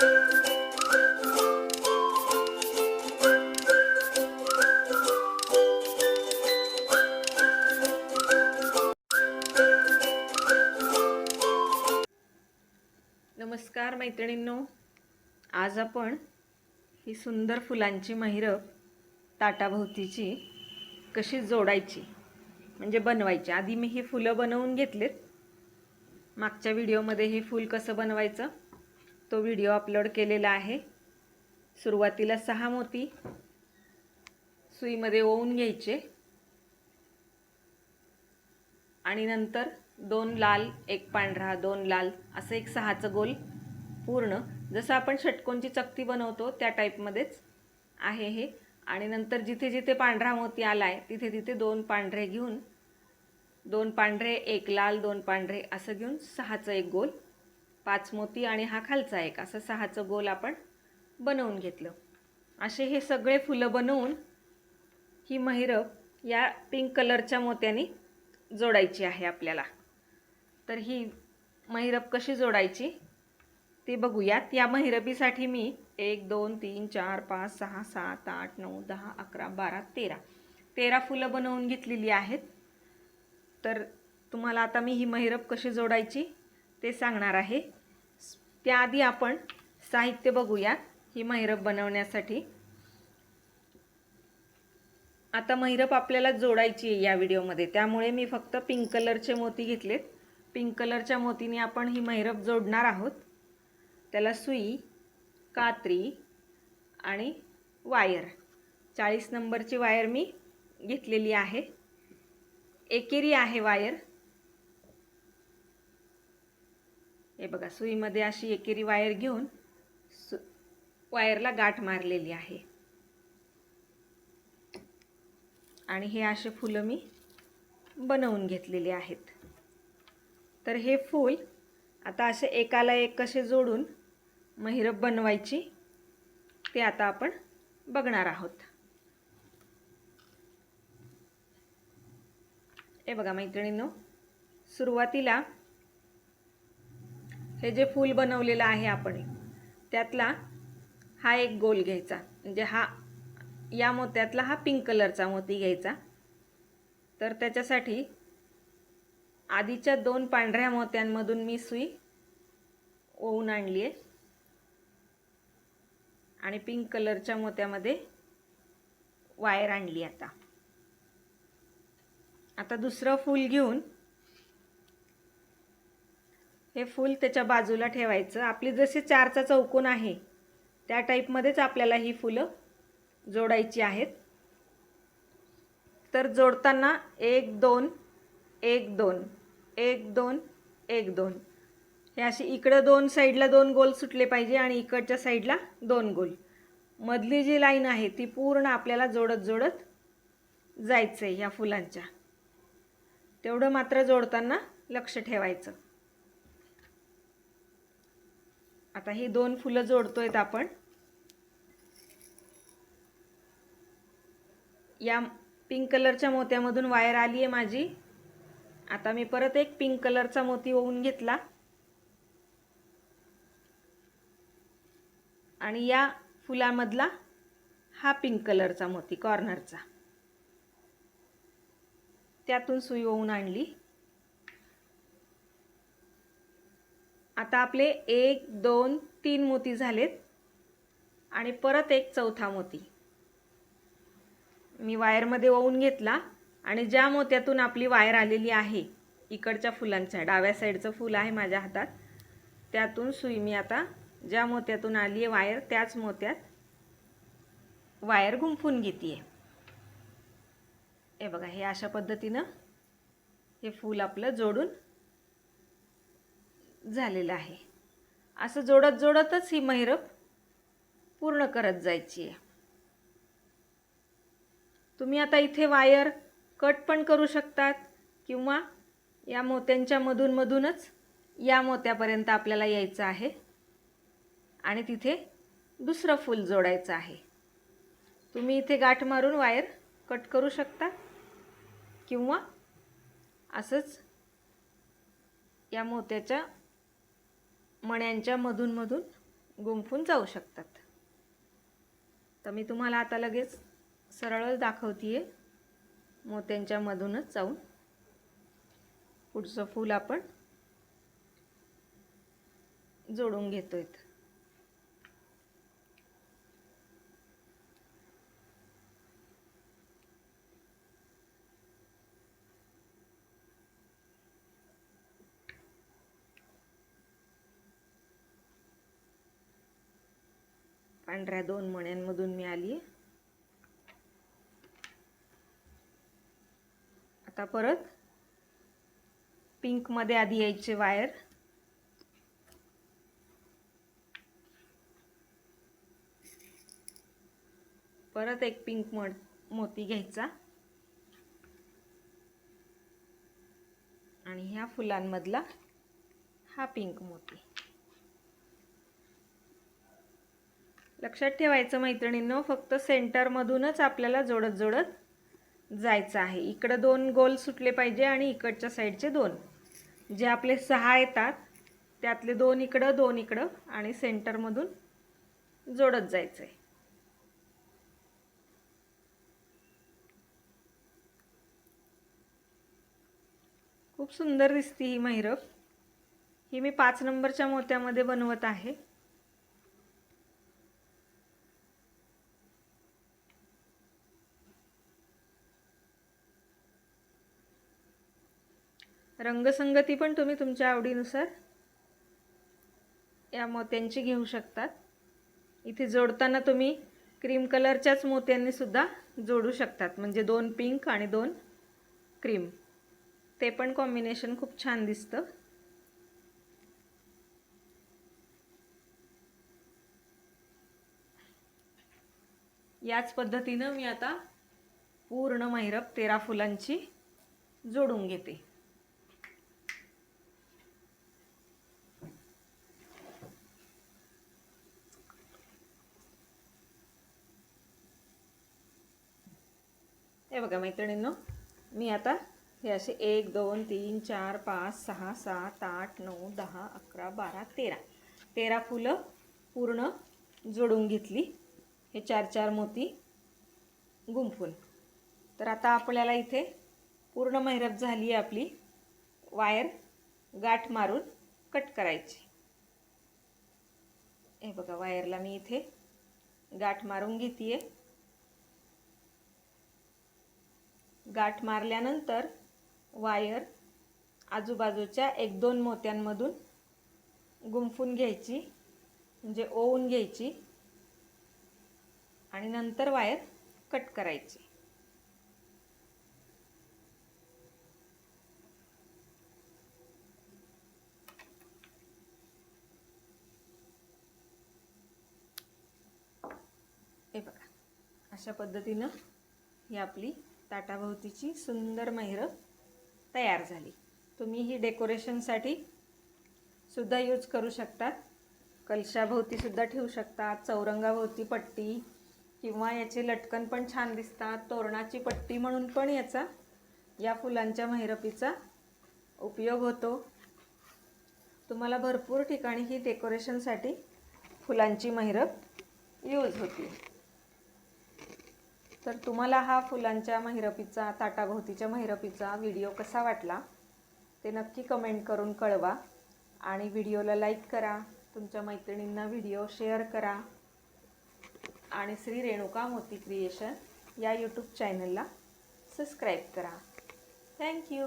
नमस्कार मैत्रिणींनो. आज आपण ही सुंदर फुलांची महिरप ताटाभोवतीची कशी जोडायची म्हणजे बनवायची. आधी मी ही फुलं बनवून घेतलेत. मागच्या व्हिडिओमध्ये हे फूल कसं बनवायचं तो व्हिडिओ अपलोड केलेला आहे. सुरुवातीला सहा मोती सुईमध्ये ओवून घ्यायचे. आणि नंतर दोन लाल एक पांढरा दोन लाल असं एक सहाचं गोल पूर्ण. जसं आपण षटकोनची चकती बनवतो त्या टाईपमध्येच आहे हे. आणि नंतर जिथे जिथे पांढरा मोती आला आहे तिथे तिथे दोन पांढरे घेऊन दोन पांढरे एक लाल दोन पांढरे असं घेऊन सहाचं एक गोल पाच मोती आणि हा खालचा एक असं सहाचं गोल आपण बनवून घेतलं. असे हे सगळे फुलं बनवून ही महिरप या पिंक कलरच्या मोत्याने जोडायची आहे आपल्याला. तर ही महिरप कशी जोडायची ते बघूयात. या महिरपीसाठी मी एक दोन तीन चार पाच सहा सात आठ नऊ दहा अकरा बारा तेरा. तेरा फुलं बनवून घेतलेली आहेत. तर तुम्हाला आता मी ही महिरप कशी जोडायची ते सांगणार आहे. त्याआधी आपण साहित्य बघूया ही मैरप बनवण्यासाठी. आता मैरप आपल्याला जोडायची आहे या व्हिडिओमध्ये त्यामुळे मी फक्त पिंक कलरचे मोती घेतलेत. पिंक कलरच्या मोतीने आपण ही मैरप जोडणार आहोत. त्याला सुई कात्री आणि वायर. चाळीस नंबरची वायर मी घेतलेली आहे. एकेरी आहे वायर. हे बघा सुईमध्ये अशी एकेरी वायर घेऊन सु वायरला गाठ मारलेली आहे. आणि हे असे फुलं मी बनवून घेतलेले आहेत. तर हे फूल आता असे एकाला एक कसे जोडून महिरप बनवायची ते आता आपण बघणार आहोत. हे बघा मैत्रिणींनो सुरुवातीला हे जे फूल बनवलेलं आहे आपण त्यातला हा एक गोल घ्यायचा. म्हणजे हा या मोत्यातला हा पिंक कलरचा मोती घ्यायचा. तर त्याच्यासाठी आधीच्या दोन पांढऱ्या मोत्यांमधून मी सुई ओवून आणली आहे. आणि पिंक कलरच्या मोत्यामध्ये वायर आणली आता. आता दुसरं फूल घेऊन हे फूल त्याच्या बाजूला ठेवायचं. आपली जशी चारचा चौकोन आहे त्या टाईपमध्येच आपल्याला ही फुलं जोडायची आहेत. तर जोडताना एक दोन एक दोन एक दोन एक दोन. हे असे इकडं दोन साईडला दोन गोल सुटले पाहिजे आणि इकडच्या साईडला दोन गोल. मधली जी लाईन आहे ती पूर्ण आपल्याला जोडत जोडत जायचं आहे ह्या फुलांच्या. तेवढं मात्र जोडताना लक्ष ठेवायचं. आता ही दोन फुलं जोडतोयत आपण. या पिंक कलरच्या मोत्यामधून वायर आली आहे माझी. आता मी परत एक पिंक कलरचा मोती ओवून घेतला. आणि या फुलामधला हा पिंक कलरचा मोती कॉर्नरचा. त्यातून सुई ओवून आणली. आता आपले एक दोन तीन मोती झालेत. आणि परत एक चौथा मोती. मी वायरमध्ये ओवून घेतला आणि ज्या मोत्यातून आपली वायर आलेली आहे इकडच्या फुलांच्या डाव्या साईडचं फूल आहे माझ्या हातात त्यातून सुई मी आता ज्या मोत्यातून आली आहे वायर त्याच मोत्यात वायर गुंफून घेते आहे हे बघा हे अशा पद्धतीनं हे फूल आपलं जोडून झालेलं आहे. असं जोडत जोडतच ही मैरप पूर्ण करत जायची आहे. तुम्ही आता इथे वायर कट पण करू शकतात किंवा या मोत्यांच्या मधूनमधूनच या मोत्यापर्यंत आपल्याला यायचं आहे आणि तिथे दुसरं फूल जोडायचं आहे. तुम्ही इथे गाठ मारून वायर कट करू शकता किंवा असंच या मोत्याच्या मण्यांच्या मधूनमधून गुंफून जाऊ शकतात. तर मी तुम्हाला आता लगेच सरळच दाखवते मोत्यांच्या मधूनच जाऊन पुढचं फूल आपण जोडून घेतोय पांढऱ्या दोन मण्यांमधून मिळाली आता परत पिंकमध्ये आधी यायचे वायर. परत एक पिंक मड मोती घ्यायचा. आणि ह्या फुलांमधला हा पिंक मोती. लक्षात ठेवायचं मैत्रिणींनो फक्त सेंटरमधूनच आपल्याला जोडत जोडत जायचं आहे. इकडं दोन गोल सुटले पाहिजे आणि इकडच्या साईडचे दोन. जे आपले सहा येतात त्यातले दोन इकडं दोन इकडं आणि सेंटरमधून जोडत जायचं आहे खूप सुंदर दिसते ही महिरप ही मी पाच नंबरच्या मोत्यामध्ये बनवत आहे. रंगसंगती पण तुम्ही तुमच्या आवडीनुसार या मोत्यांची घेऊ शकतात. इथे जोडताना तुम्ही क्रीम कलरच्याच मोत्यांनी सुद्धा जोडू शकतात. म्हणजे दोन पिंक आणि दोन क्रीम. ते पण कॉम्बिनेशन खूप छान दिसतं. याच पद्धतीनं मी आता पूर्ण महिरप तेरा फुलांची जोडून घेते. हे बघा मैत्रिणींनो मी आता हे असे एक दोन तीन चार पाच सहा सात आठ नऊ दहा अकरा बारा तेरा. तेरा फुलं पूर्ण जोडून घेतली. हे चार चार मोती गुंफून तर आता आपल्याला इथे पूर्ण मेहरब झाली आहे आपली. वायर गाठ मारून कट करायची. हे बघा वायरला मी इथे गाठ मारून घेते गाठ मारल्यानंतर वायर आजूबाजूच्या एक दोन मोत्यांमधून गुंफून घ्यायची म्हणजे ओवून घ्यायची आणि नंतर वायर कट करायची. हे बघा अशा पद्धतीनं ही आपली ताटाभोवतीची सुंदर महिर तयार झाली. तुम्ही ही डेकोरेशनसाठी सुद्धा यूज करू शकतात कलशाभोवतीसुद्धा ठेवू शकतात चौरंगाभोवती पट्टी किंवा याचे लटकन पण छान दिसतात. तोरणाची पट्टी म्हणून पण याचा या फुलांच्या महिरपीचा उपयोग होतो. तुम्हाला भरपूर ठिकाणी ही डेकोरेशनसाठी फुलांची महिरप यूज होती तर तुम्हाला हा फुलांच्या महिरपीचा ताटाभोवतीच्या महिरपीचा व्हिडिओ कसा वाटला ते नक्की कमेंट करून कळवा. आणि व्हिडिओला लाईक करा तुमच्या मैत्रिणींना व्हिडिओ शेअर करा. आणि श्री रेणुका मोती क्रिएशन या यूट्यूब चॅनलला सबस्क्राईब करा. थँक्यू